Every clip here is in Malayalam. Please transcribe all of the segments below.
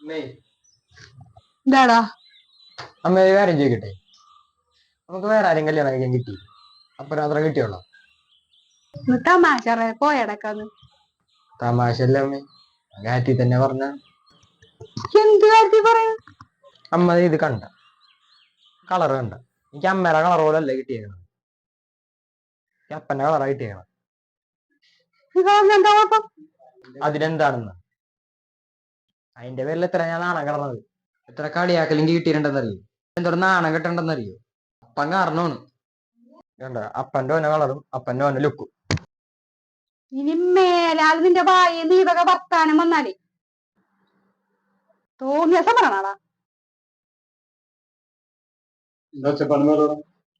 എന്താടാ? അമ്മ ഒരു കാര്യം ചോദിക്കട്ടെ? നമുക്ക് വേറെ ആരും കല്യാണം കഴിക്കാൻ കിട്ടി? അപ്പൊ മാത്രം കിട്ടിയോളൂ തമാശ പോയടക്കാന്ന് തമാശല്ല അമ്മേ? കാറ്റി തന്നെ പറഞ്ഞ. എന്ത് കാര്യത്തിൽ പറയാ? അമ്മ ഇത് കണ്ട. കളർ കണ്ട. എനിക്ക് അമ്മയുടെ കളർ പോലെ അല്ല കിട്ടിയേക്കണം അപ്പന്റെ കളറാ കിട്ടിയേക്കണം അതിനെന്താണെന്ന്? അതിന്റെ പേരിൽ എത്ര ഞാൻ നാണം കിടന്നത്? എത്ര കളിയാക്കലും കിട്ടിയിട്ടുണ്ടെന്നറിയോ? എന്തോ നാണം കിട്ടണ്ടെന്നറിയോ? അപ്പൻ കാരണമാണ്. കണ്ട അപ്പന്റെ ഓന കളറും അപ്പന്റെ ഓന ലുക്കും ഇനി മേലാൽ നിന്റെ വായി നീ ഇതൊക്കെ വർത്താനം വന്നാലേ. തോന്നിയ സമരണാടാ?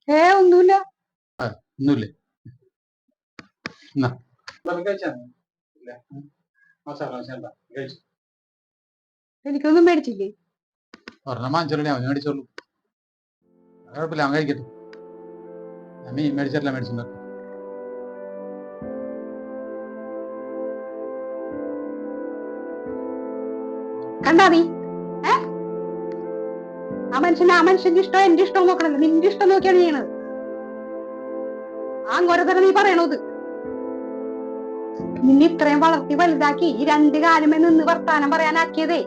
ഏ ഒന്നുമില്ല. ഒന്നുമില്ല. കഴിച്ചാ. മസാല കഴിച്ചു. എനിക്കൊന്നും മേടിച്ചില്ലേ? ഒരെണ്ണം വാങ്ങിച്ചോളൂ അവന് മേടിച്ചോളൂ. കുഴപ്പമില്ല അവൻ കഴിക്കട്ടെ. മീൻ മേടിച്ചിട്ടില്ല മേടിച്ചിട്ടുണ്ട് കണ്ടാ നീ ആ മനുഷ്യന് ആ മനുഷ്യന്റെ ഇഷ്ടം എന്റെ ഇഷ്ടം നോക്കണല്ലോ. നിന്റെ ഇഷ്ടം നോക്കിയാണ് ചെയ്യണത്. ആ അങ്ങോരതന്നെ നീ പറയണത് നിന്നെ ഇത്രയും വളർത്തി വലുതാക്കി ഈ രണ്ട് കാലമേ നിന്ന് വർത്താനം പറയാനാക്കിയതേ.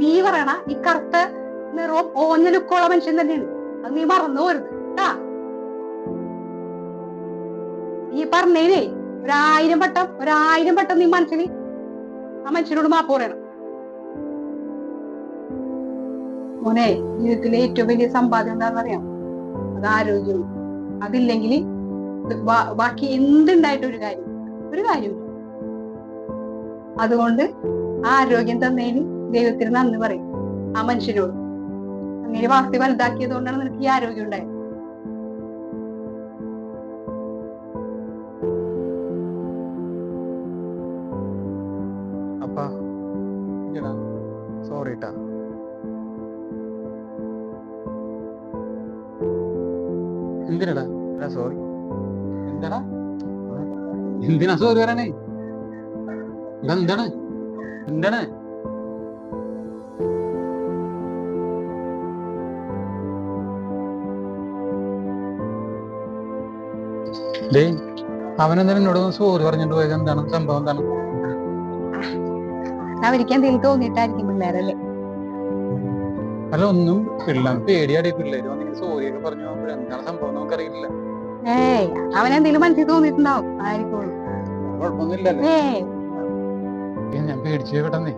നീ പറയണ ഈ കറുത്ത നിറവും ഓഞ്ഞ ലുക്കുള്ള മനുഷ്യൻ തന്നെയാണ്. അത് നീ മറന്നു പോരുത് കേട്ടാ ഈ പറഞ്ഞേ ഒരായിരം വട്ടം ഒരായിരം വട്ടം നീ മനസ്സിൽ ആ മനുഷ്യനോട് മാപ്പ് പറയണം. മോനെ ജീവിതത്തിലെ ഏറ്റവും വലിയ സമ്പാദ്യം എന്താണെന്ന് അറിയാം അത് ആരോഗ്യം അതില്ലെങ്കിൽ ബാക്കി എന്തുണ്ടായിട്ട് ഒരു കാര്യം? ഒരു കാര്യം അതുകൊണ്ട് ആരോഗ്യം തന്നതിന് ദൈവത്തിന് നന്ദി പറയും. ആ മനുഷ്യനോട് അങ്ങനെ വളർത്തി വലുതാക്കിയത് കൊണ്ടാണ് നിനക്ക് ഈ ആരോഗ്യം ഉണ്ടായത്. എന്തിനടാ? സോറി എന്തിനാ സോറി പറയണേ? എന്താണ് എന്താണ്? ഡേ അവനെന്തായാലും എന്നോട് സോറി പറഞ്ഞിട്ട് പോയത് എന്താണ് സംഭവം? എന്താണ്? അവർക്ക് എന്തെങ്കിലും തോന്നിയിട്ടായിരിക്കും പിള്ളേരല്ലേ? അല്ല ഒന്നും പിള്ളേർ പേടിയാടി പിള്ളേര് സോറി ഒക്കെ പറഞ്ഞു പോകുമ്പോൾ എന്താണ് സംഭവം നമുക്കറിയില്ല. ഏയ് മനസ്സിൽ തോന്നിയിട്ടുണ്ടാവും. ആയിരിക്കും. കുഴപ്പമൊന്നുമില്ലല്ലേ. ഞാൻ പേടിച്ചു പെട്ടെന്നേ.